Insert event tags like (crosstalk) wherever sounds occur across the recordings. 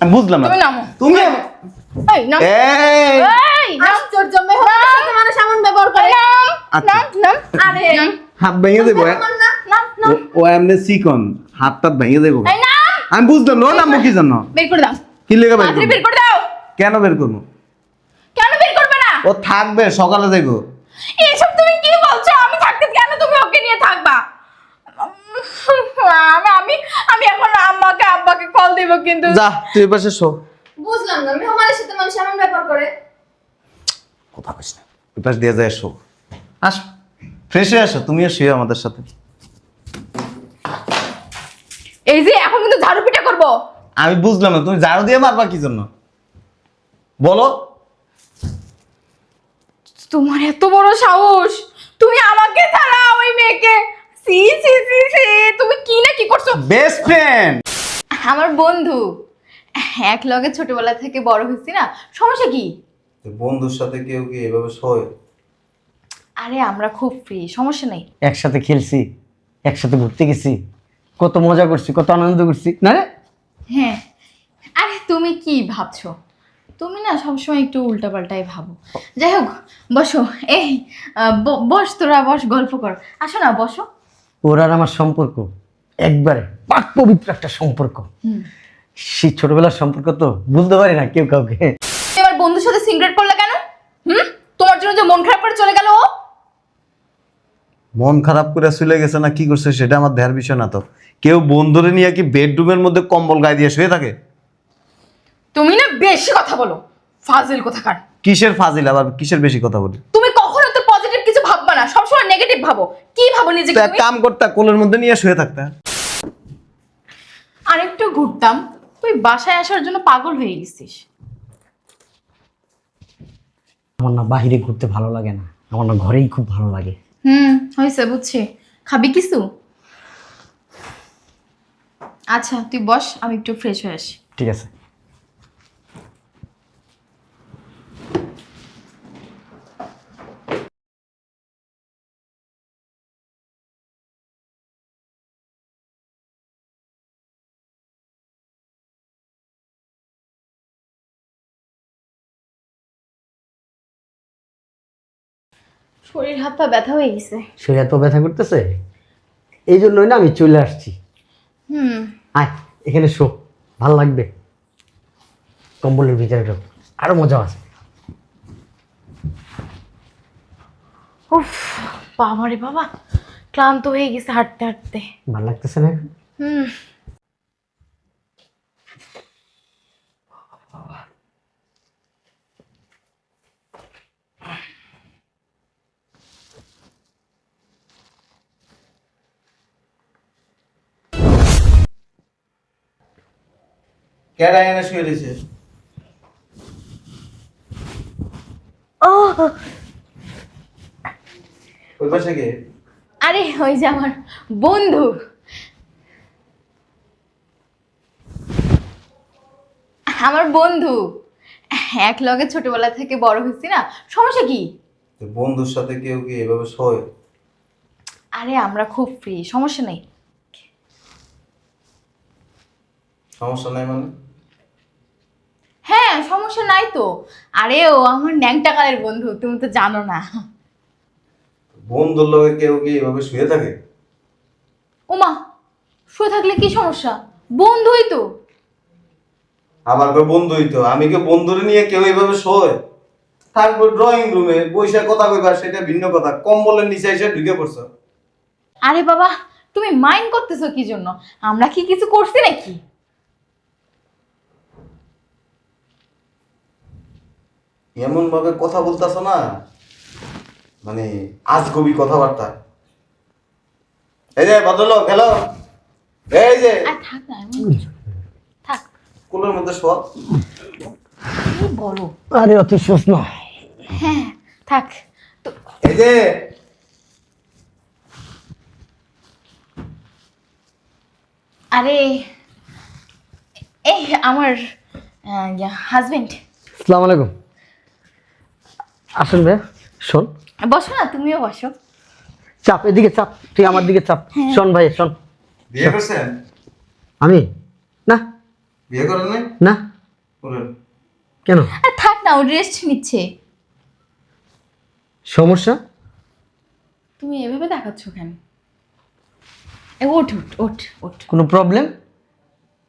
আমি বুঝলাম না। তুমি নামো। এই নাম। এই। নাম। আশ্চর্য সাথে মানুষ এমন ব্যবহার করে। নাম। আচ্ছা। নাম। নাম। আরে। হাত ভেঙে দেবো নাম নাম ও- এমনি চিকন। হাত টাত ভেঙে দেবো। এই নাম। আমি বুঝলাম না ও নামবো কি জন্য বের করে দাও। কি লেগে বের তাড়াতাড়ি করব? বের করে দাও। কেন বের করব? কেন বের করবে না? ও থাকবে সকালে যাইবো এসব তুমি কি বলছো আমি থাকতে কেন তুমি ওকে নিয়ে থাকবা আমি আমি আমি এখন আম্মাকে আব্বাকে কল দেব কিন্তু। যা তুই পাশে শো। বুঝলাম না মেহমানের সাথে মানুষ এমন ব্যবহার করে। কথা বলিস না ওই পাশ দিয়ে যায় শো। আসো। ফ্রেশ হয়ে আসো তুমিও শুয়ে আমাদের সাথে। এই যে এখন কিন্তু ঝাড়ু পিটা করব। আমি বুঝলাম না তুমি ঝাড়ু দিয়ে মারবা কি জন্য? বলো। তোমার এত বড় সাহস। তুমি আমাকে ছাড়া ওই মেয়েকে সি সি সি সি তুমি কি না কি করছ? বেস্ট ফ্রেন্ড আমার বন্ধু। এক লগে ছোটবেলা থেকে বড় হয়েছি না সমস্যা কি? বন্ধুর সাথে কেউ কি এভাবে শোয়? আরে আমরা খুব ফ্রি সমস্যা নেই। একসাথে খেলছি একসাথে ঘুরতে গেছি কত মজা করছি কত আনন্দ করছি না রে? হ্যাঁ। আরে তুমি কি ভাবছ? তুমি না সবসময় একটু উল্টাপাল্টাই ভাবো। যাই হোক বসো। এই ব- বস তোরা বস গল্প কর। আসো না বসো। ওর আর আমার সম্পর্ক একবারে পাক পবিত্র একটা সম্পর্ক। সেই ছোটবেলার সম্পর্ক তো বুঝতে পারি না কেউ কাউকে। তুমি আমার বন্ধুর সাথে সিগারেট করলে কেন? হুম? তোমার জন্য যে মন খারাপ করে চলে গেল ও? মন খারাপ করে চলে গেছে না কি করছে সেটা আমার দেহার বিষয় না তো। কেউ বন্ধুরে নিয়ে কি বেডরুমের মধ্যে কম্বল গায়ে দিয়ে শুয়ে থাকে? তুমি না বেশি কথা বলো। ফাজিল কোথাকার। কিসের ফাজিল? আবার কিসের বেশি কথা বলি? তুমি কখনো তো পজিটিভ কিছু ভাববা না। সবসময় নেগেটিভ ভাবো। কি ভাবো নিজেকে এক তুমি? কাম করতে কোলের মধ্যে নিয়ে শুয়ে থাকতে। আরেকটু ঘুরতাম। তুই বাসায় আসার জন্য পাগল হয়ে গেছিস। আমার না বাইরে ঘুরতে ভালো লাগে না। আমার না ঘরেই খুব ভালো লাগে। হুম হয়েছে বুঝছি। খাবি কিছু? আচ্ছা তুই বস আমি একটু ফ্রেশ হয়ে আসি। ঠিক আছে। শরীর হাত পা ব্যথা হয়ে গেছে। শরীর এত ব্যথা করতেছে? এই জন্যই না আমি চলে আসছি। হুম। আয় এখানে শো ভালো লাগবে। কম্বলের ভিতরে ঢোক আরও মজা আছে। উফ বাবা রে বাবা ক্লান্ত হয়ে গেছে হাঁটতে হাঁটতে। ভালো লাগতেছে না? হুম। কেডা এনে শুয়ে রয়েছে ওই পাশে কে আরে ওই যে আমার বন্ধু। আমার বন্ধু। এক লগে ছোটবেলা থেকে বড় হয়েছি না সমস্যা কি? বন্ধুর সাথে কেউ কি এভাবে শোয় আরে আমরা খুব ফ্রি সমস্যা নেই। সমস্যা নাই মানে? সমস্যা নাই তো? আরে ও আমার ন্যাংটা কালের বন্ধু তুমি তো জানো না। বন্ধুর লগে কেউ কি এভাবে শুয়ে থাকে? ওমা শুয়ে থাকলে কি সমস্যা? বন্ধুই তো। আবার কই বন্ধুই তো আমি কি বন্ধুরে নিয়ে কেউ এভাবে শোয়? থাকব ড্রয়িং রুমে বৈশা কথা কইবা সেটা ভিন্ন কথা। কম্বলের নিচে এসে ঢুকে পড়ছো। আরে বাবা তুমি মাইন্ড করতেছো কি জন্য? আমরা কি কিছু করছি নাকি? এমন ভাবে কথা বলতাছো না? মানে আজগবি কথাবার্তা। এই যে ভদ্রলোক হ্যালো এই যে। থাক না থাক। কুলের মধ্যে শোয়া। বলো আরে অত শোষ না। হ্যাঁ থাক। এই যে। আরে এই আমার হাজবেন্ড আসসালামু আলাইকুম। আসুন ভাই শোন। বসো না তুমিও বসো। চাপ এদিকে চাপ তুই আমার দিকে চাপ। শোন ভাই শোন। বিয়ে করছেন? আমি? না। বিয়ে করেন নাই? না। কেন? থাক না ও রেস্ট নিচ্ছে। সমস্যা? তুমি এভাবে দেখাচ্ছ কেন? ওঠ ওঠ ওঠ ওঠ। কোনো প্রবলেম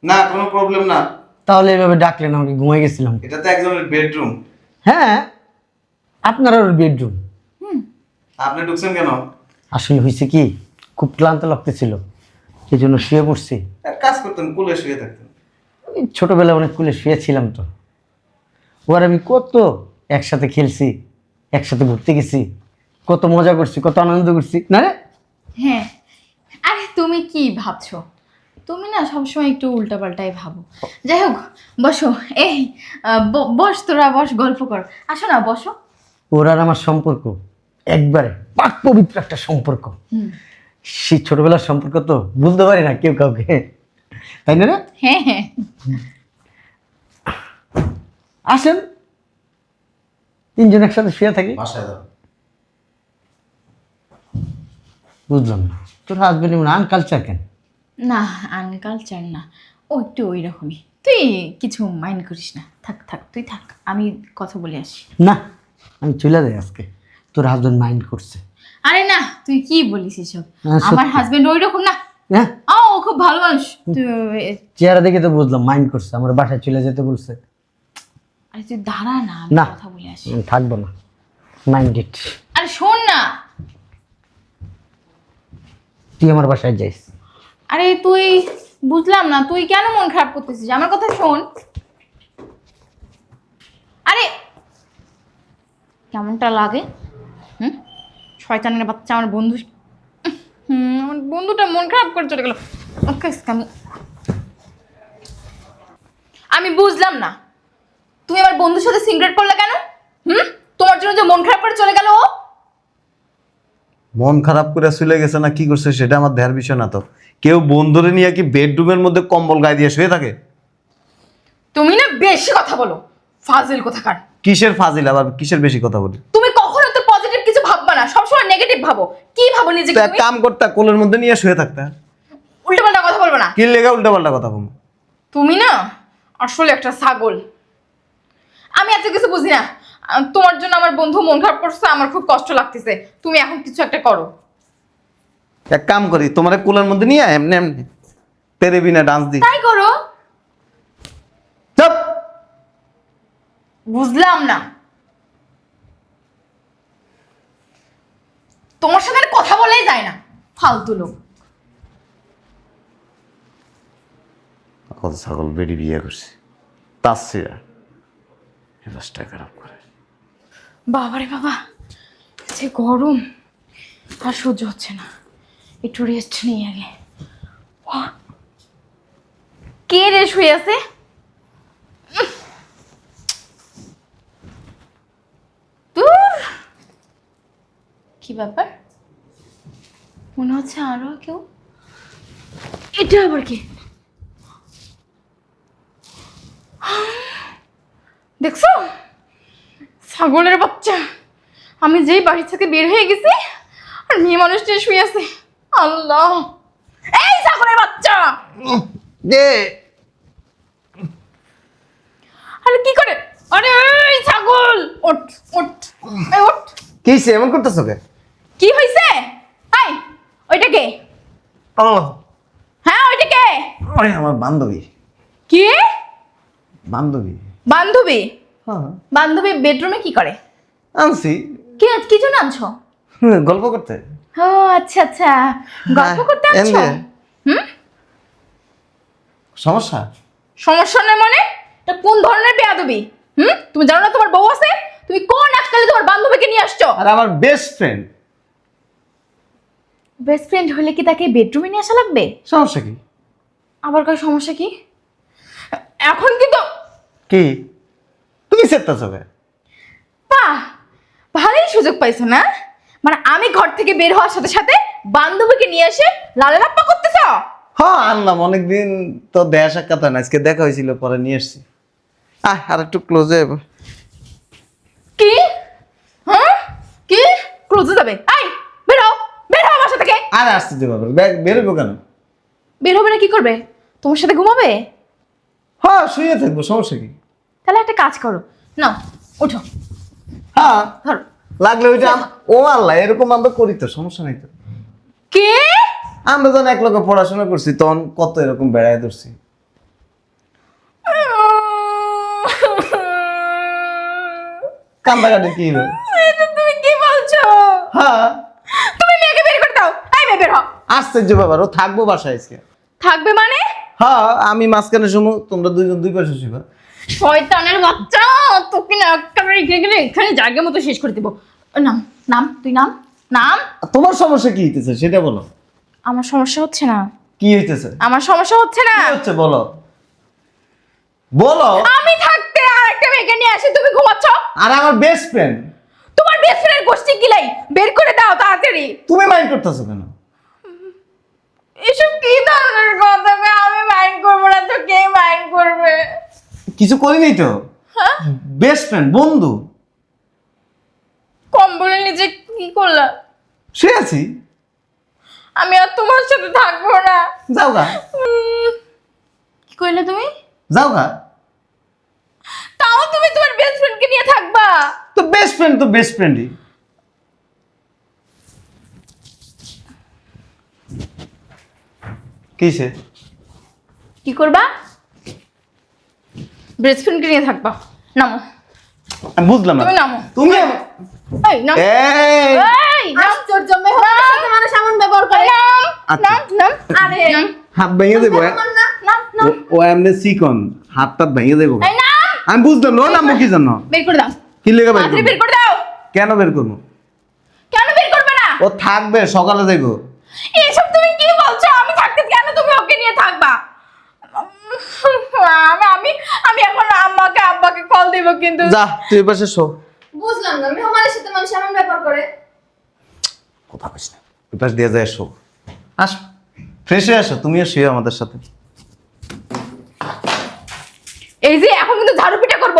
না কোনো প্রবলেম না। তাহলে এভাবে ডাকলেন আমাকে ঘুমাই গেছিলাম। এটা তো একজনের বেডরুম হ্যাঁ। আপনার ওর বেডরুম আপনি ঢুকছেন কেন? আসলে হয়েছে কি খুব ক্লান্ত লাগতেছিল এই জন্য শুয়ে পড়ছি। এক কাজ করতেন কুলে শুয়ে থাকতেন। এই ছোটবেলায় অনেক কুলে শুয়েছিলাম তো। ওর আমি কত একসাথে খেলছি একসাথে ঘুরতে গেছি কত মজা করছি কত আনন্দ করছি। না রে? হ্যাঁ। আরে তুমি কি ভাবছ? তুমি না সবসময় একটু উল্টাপাল্টাই ভাবো। যাই হোক বসো। এই আহ, ব- বস তোরা বস গল্প কর। আসো না বসো। ওর আর আমার সম্পর্ক একবারে পাক পবিত্র একটা সম্পর্ক। হুম। সেই ছোটবেলার সম্পর্ক তো বুঝতে পারি না কেউ কাউকে। তাই না হ্যাঁ হ্যাঁ। আসেন। তিনজন একসাথে শুয়ে থাকি। বুঝলাম না। তোর হাজবেন্ড এমন আনকালচার কেন? না আনকালচার না। ও একটু ওই রকমই তুই কিছু মাইন্ড করিস না। থাক থাক তুই থাক। আমি কথা বলে আসি। না। আমি চলে যাই আজকে। তোর হাজবেন্ড মাইন্ড করছে। আরে না তুই কি বলিস এসব? আমার হাজবেন্ড ওই রকম না। হ্যাঁ? ও খুব ভালো মানুষ। চেহারা দেখে তো বুঝলাম মাইন্ড করছে। আমার বাসায় চলে যেতে বলছে। আরে তুই দাঁড়া না আমি কথা বলে আসি। থাকব না। মাইন্ডেড আরে শোন না। তুই আমার বাসায় যাইস। আরে তুই বুঝলাম না তুই কেন মন খারাপ করতেছিস? আমার কথা শোন। আরে কেমনটা লাগে? হুম? শয়তানের বাচ্চা আমার বন্ধু। হুম আমার বন্ধুটা মন খারাপ করে চলে গেল। ওকে আমি আমি বুঝলাম না। তুমি আমার বন্ধুর সাথে সিগারেট করলে কেন? হুম? তোমার জন্য যে মন খারাপ করে চলে গেল ও? মন খারাপ করে চলে গেছে না কি করছে সেটা আমার দেহার বিষয় না তো। কেউ বন্ধুরে নিয়ে কি বেডরুমের মধ্যে কম্বল গায়ে দিয়ে শুয়ে থাকে? তুমি না বেশি কথা বলো। ফাজিল কোথাকার। কিসের ফাজিল? আবার কিসের বেশি কথা বলি? তুমি কখনো তো পজিটিভ কিছু ভাববা না সবসময় নেগেটিভ ভাবো। কি ভাবো নিজেকে তুমি? কাম করতে কোলের মধ্যে নিয়ে শুয়ে থাকতে। উল্টো পাল্টা কথা বলব না। কি লেগে উল্টা পাল্টা কথা বলব? তুমি না আসলে একটা ছাগল। আমি এত কিছু বুঝি না। তোমার জন্য আমার বন্ধু মন খারাপ করছে আমার খুব কষ্ট লাগতেছে। তুমি এখন কিছু একটা করো। এক কাম করি তোমার কোলের মধ্যে নিয়ে এমনি এমনি। তেরে বিনা ডান্স দি তাই করো। বুঝলাম না। তোমার সাথে কথা বলাই যায় না ফালতু লোক। কত ছাগল বেডি বিয়ে করছে। তাসিরা এবারটা খারাপ করে। বাবারে বাবা যে গরম। আর সহ্য হচ্ছে না। একটু রেস্ট নেই আগে! কে রে শুয়ে আছে উম! দূর কি ব্যাপার? মনে হচ্ছে আরও কেউ? এটা আবার কি? দেখছ? ছাগলের বাচ্চা। আমি যেই বাড়ি থেকে বের হয়ে গেছি আর মেয়ে মানুষটা শুয়ে আছে। আল্লাহ! এই ছাগলের বাচ্চা! দে। আরে কি করে? আরে এই ছাগল! ওঠ ওঠ। এই ওঠ। কি হইছে? এমন করতেছো কে? কি হয়েছে আই ওইটা কে? ও হ্যাঁ ওইটা কে? ওই আমার বান্ধবী। কি? বান্ধবী। বান্ধবী? হ্যাঁ বান্ধবী বেডরুমে কি করে? আনছি। কি আজ কি জন্য আনছো? গল্প করতে। ও আচ্ছা আচ্ছা। গল্প হ্যাঁ, করতে আনছো? হুম? সমস্যা? সমস্যা নেই মানে? এটা কোন ধরনের বেয়াদবি? হুম? তুমি জানো না তোমার বউ আছে? তুমি কোন আজকালে তোমার বান্ধবীকে নিয়ে আসছো? আর আমার বেস্ট ফ্রেন্ড বেস্ট ফ্রেন্ড হলে কি তাকে বেডরুমে নিয়ে আসা লাগবে? সমস্যা কি? আবার কার সমস্যা কি? এখন কিন্তু কি? তুমি চেপ্তাছো কে বাহ ভালোই সুযোগ পাইছো না? মানে আমি ঘর থেকে বের হওয়ার সাথে সাথে বান্ধবীকে নিয়ে এসে লালা লাপ্পা করতেছ? হ্যাঁ আনলাম। অনেকদিন তো দেয়া সাক্ষাৎ হয় না। আজকে দেখা হয়েছিল পরে নিয়ে এসছি আহ আর একটু ক্লোজে কি? হ্যাঁ? কি? ক্লোজে যাবে। আই বের হও বের হও আমার সাথে থেকে আর আসতে দেবো ব্যাগ বেরোবো কেন? বের হবে না কি করবে? তোমার সাথে ঘুমাবে? হ্যাঁ শুয়ে থাকব সমস্যা কি? তাহলে একটা কাজ করো। নাও ওঠো। হ্যাঁ ধরো। লাগলে ওইটা ও আল্লাহ এরকম আমরা করি তো সমস্যা নেই তো। কে? আমরা যখন এক লোকে পড়াশোনা করছি তখন কত এরকম বেড়ায় ধরছি। (laughs) কান্দাকাটি কি হবে? তুমি কি বলছো? হ্যাঁ তুমি মেয়েকে বের করে দাও এই মেয়ে বের হও আশ্চর্য ব্যাপার ও থাকব বাসায় আজকে। থাকবে মানে? হ্যাঁ আমি মাঝখানে শুনো তোমরা দুইজন দুই পাশে শুবা শয়তানের বাচ্চা তোকে না একেবারে গেলে এখানে জায়গা মতো শেষ করে দেবো। নাম নাম তুই নাম? নাম? তোমার সমস্যা কি হইতেছে সেটা বলো। আমার সমস্যা হচ্ছে না। কি হইতেছে? আমার সমস্যা হচ্ছে না। কি হচ্ছে বলো। বলো। আমি থাকতে আর একটা মেয়েকে নিয়ে আসি তুমি ঘুমাচ্ছ? আর আমার বেস্ট ফ্রেন্ড তোমার বেস্ট ফ্রেন্ডের গোষ্ঠী কিলাই বের করে দাও তাড়াতাড়ি। তুমি মাইন্ড করতেছো কেন? এসব কি ধরনের কথা? বে? আমি মাইন্ড করব না তো কে মাইন্ড করবে? কিছু করিনি তো? হ্যাঁ? বেস্ট ফ্রেন্ড বন্ধু। কম্বলের নিচে কি করলা? সে আছি। আমি আর তোমার সাথে থাকব না। যাও গা। উম, কি কইলে তুমি? যাও গা। তাও তুমি তোমার বেস্ট ফ্রেন্ডকে নিয়ে থাকবা? তো বেস্ট ফ্রেন্ড তো বেস্ট ফ্রেন্ডই কিসে? কি করবা? ফ্রেন্ডকে নিয়ে থাকবা। নামো। আমি বুঝলাম না। তুমি নামো। তুমি এই নাম। এই এই। আশ্চর্য মেহমানের সাথে মানুষ এমন ব্যবহার করে। নাম। নাম। নাম। আরে। হাত ভেঙে দেবো? মেহমান না। নাম নাম। ও- ও এমনি চিকন। হাত টাত ভেঙে দেবো। আমি বুঝলাম না ও কি জন্য? বের করে দাও। কি লেগে বের তাড়াতাড়ি বের করে দাও। কেন বের করব? কেন বের করবে না? ও থাকবে সকালে যাইবো এইসব তুমি কি বলছো আমি থাকতে কেন তুমি ওকে নিয়ে থাকবা আমি আমি আমি এখন আম্মাকে আব্বাকে কল দিব কিন্তু। যা তুই পাশে শো। বুঝলাম না মেহমানের সাথে মানুষ এমন ব্যবহার করে। কথা কইস না ওই পাশ দিয়ে যায় শো। আস। ফ্রেশ হয়ে আসো তুমিও শুয়ে আমাদের সাথে। এই যে এখন কিন্তু ঝাড়ু পিটা করব।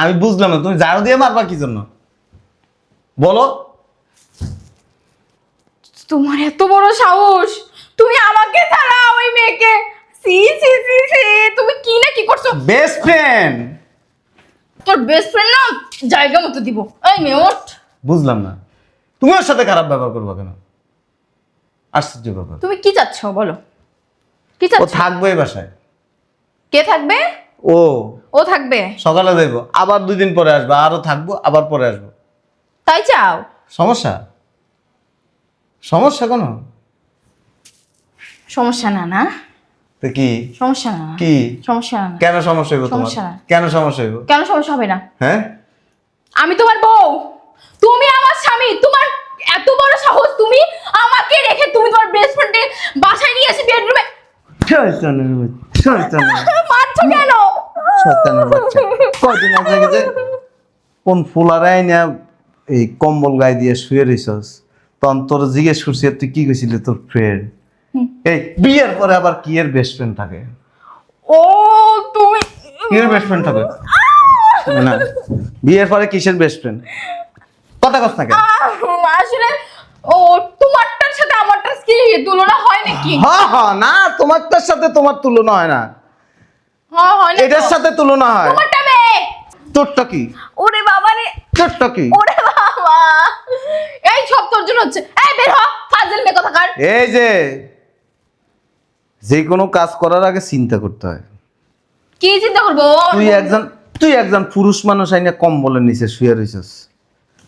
আমি বুঝলাম না তুমি ঝাড়ু দিয়ে মারবা কি জন্য? বলো। তোমার এত বড় সাহস। তুমি আমাকে ছাড়া ওই মেয়েকে সি সি সি সি তুমি কি না কি করছ? বেস্ট ফ্রেন্ড তোর বেস্ট ফ্রেন্ড না জায়গা মতো দিব। এই মেয়ে ওঠ। বুঝলাম না। তুমি ওর সাথে খারাপ ব্যবহার করবা কেন? আশ্চর্য ব্যাপার। তুমি কি চাচ্ছ বলো। কি ও চাচ্ছ? থাকবে এই বাসায়। কে থাকবে? ও। ও থাকবে? সকালে যাইবো। আবার দুই দিন পরে আসব। আরও থাকব আবার পরে আসব। তাই চাও? সমস্যা? সমস্যা কোনো? সমস্যা না না। তো কি? সমস্যা না। কি? সমস্যা না। কেন সমস্যা হইব তোমার? কেন সমস্যা হইব? কেন সমস্যা হবে না? হ্যাঁ? আমি তোমার বউ। তুমি আমার স্বামী। তোমার এত বড় সাহস তুমি আমাকে রেখে তুমি তোমার বেস্ট ফ্রেন্ডের বাসায় নিয়ে এসে বেডরুমে শয়তানের শয়তানের (laughs) মারছো কেন? শয়তানের বাচ্চা। কয়দিন আগে যে কোন ফুলারাই না এই কম্বল গায়ে দিয়ে শুয়ে রইছস? তখন তোর জিজ্ঞেস করছি তুই কি কইছিলি তোর ফ্রেন্ড এই বিয়ের পরে আবার কি এর বেস্ট ফ্রেন্ড থাকে? ও তুমি কি এর বেস্ট ফ্রেন্ড থাকে? না বিয়ের পরে কিসের বেস্ট ফ্রেন্ড কথা না কেন। আহ, আসলে ও তোমারটার সাথে আমারটার কি তুলনা হয় নাকি? হ হ না তোমারটার সাথে তোমার তুলনা হয় না। হ্যাঁ হয় না এটার সাথে তুলনা হয়। তোমারটা মেয়ে তোরটা কি? ওরে বাবা রে! তোরটা কি? ওরে বাবা! এই সব তোর জন্য হচ্ছে। এই বের হ ফাজিল মেয়ে কথাকার এই যে যে কোনো কাজ করার আগে চিন্তা করতে হয়। কি চিন্তা করব? তুই একজন তুই একজন পুরুষ মানুষ আইনা কম্বলের নিচে শুয়ে রইছস।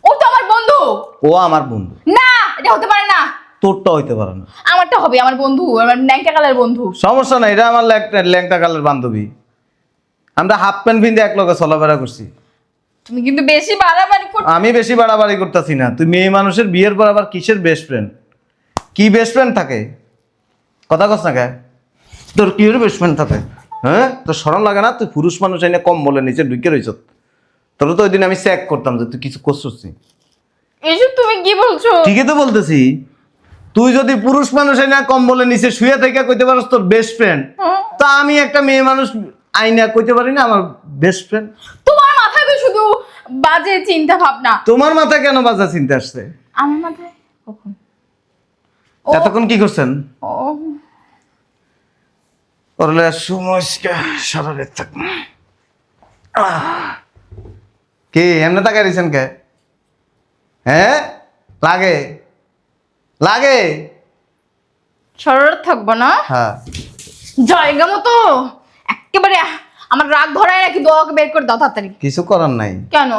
ও তো আমার বন্ধু। ও আমার বন্ধু। না এটা হতে পারে না। তোরটা হইতে পারে না। আমারটা হবে আমার বন্ধু আমার ন্যাংটা কালার বন্ধু। সমস্যা নাই এটা আমার ল্যাংটা- ল্যাংটা কালের বান্ধবী। আমরা হাফ প্যান্ট পিন্ধে এক লগে চলাফেরা করছি। তুমি কিন্তু বেশি বাড়াবাড়ি করছ। আমি বেশি বাড়াবাড়ি করতেছি না। তুই মেয়ে মানুষের বিয়ের পর আবার কিসের বেস্ট ফ্রেন্ড কি বেস্ট ফ্রেন্ড থাকে? কথা কস না কে? তোর কি ফ্রেন্ড থাকে হ্যাঁ? তোর সরম লাগে না? তুই পুরুষ মানুষ এনে কম বলে নিচে ঢুকে রইছ। তোর তো ওই দিন আমি চেক করতাম যে তুই কিছু করছিস এসব তুমি কি বলছো? ঠিকই তো বলতেছি। তুই যদি পুরুষ মানুষ এনে কম বলে নিচে শুয়ে থেকে কইতে পারস তোর বেস্ট ফ্রেন্ড। তা আমি একটা মেয়ে মানুষ আইনা কইতে পারি না আমার বেস্ট ফ্রেন্ড তোমার মাথায় তো শুধু বাজে চিন্তা ভাবনা? তোমার মাথায় কেন বাজা চিন্তা আসছে? আমার মাথায়? কখন? এতক্ষণ কি করছেন? ও ওরলে সময় সারা রাত থাক কি এমনি তাকে দিয়েছেন কে? হ্যাঁ? লাগে? লাগে? সরল থাকব না? হ্যাঁ। জায়গা মতো? একেবারে আমার রাগ ধরায় নাকি দোয়াকে বের করে দাও তাড়াতাড়ি। কিছু করার নাই। কেন?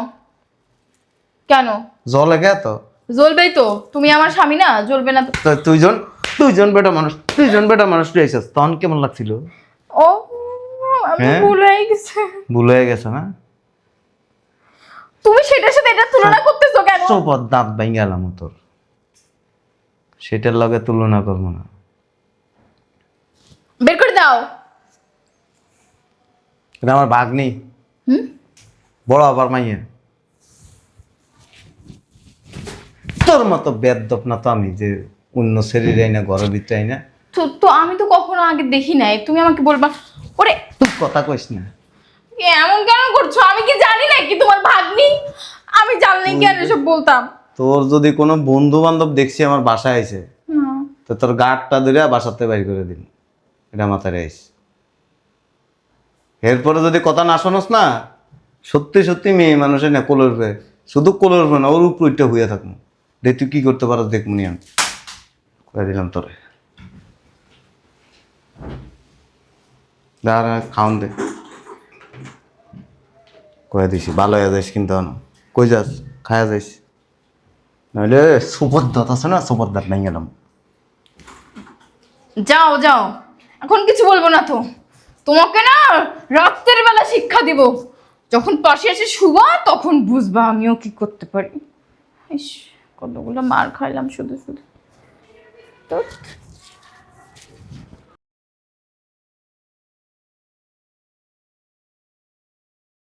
কেন? জলে গে তো জ্বলবেই তো। তুমি আমার স্বামী না জ্বলবে না তো। তো দুইজন দুইজন বেটা মানুষ দুইজন বেটা মানুষ তুই পেয়েছিস তখন কেমন লাগছিল? ও আমি হ্যাঁ? ভুল হয়ে গেছে। ভুল হয়ে গেছে না? তুমি সেটার সাথে এটা তুলনা করতেছো কেন? চোপর দাঁত ভাঙ গেলাম তোর সেটার লগে তুলনা করব না। বের করে দাও। এটা আমার ভাগ নেই হুম? বড় আবার মাইয়ের তোর মতো বেদপ না তো আমি যে অন্য শরীরে আইনা ঘরের ভিতরে আইনা। তো তো আমি তো কখনো আগে দেখি নাই। তুমি আমাকে বলবা ওরে তুই কথা কইস না। এ এমন কেন করছ? আমি কি জানি তোমার ভাগ্নি? আমি জানলে কি আর এসব বলতাম? তোর যদি কোনো বন্ধু বান্ধব দেখছি আমার বাসায় আইছে। তো তোর গাঁটটা ধরে বাসাতে বাইর করে দিন। এটা মাথায় আইস এরপরে যদি কথা না শোনস না সত্যি সত্যি মেয়ে মানুষের না কোলের শুধু কোলের না ওর উপরটা হইয়া থাকব। দেখ তুই কি করতে পারো দেখ মুনি আমি। দিলাম তোরে। দাঁড়া, খাওন দে। কয়ে দিছি, ভালো হয়ে যাইস কিন্তু কই যাস? খায়া যাইস। নইলে সুপর দাঁত আছে না সুপর দাঁত নাই গেলাম। যাও যাও। এখন কিছু বলব না তো। তোমাকে না রাত্রের বেলা শিক্ষা দিব। যখন পাশে এসে শুবা, তখন বুঝবা আমিও কি করতে পারি। কতগুলো মার খাইলাম শুধু শুধু। তো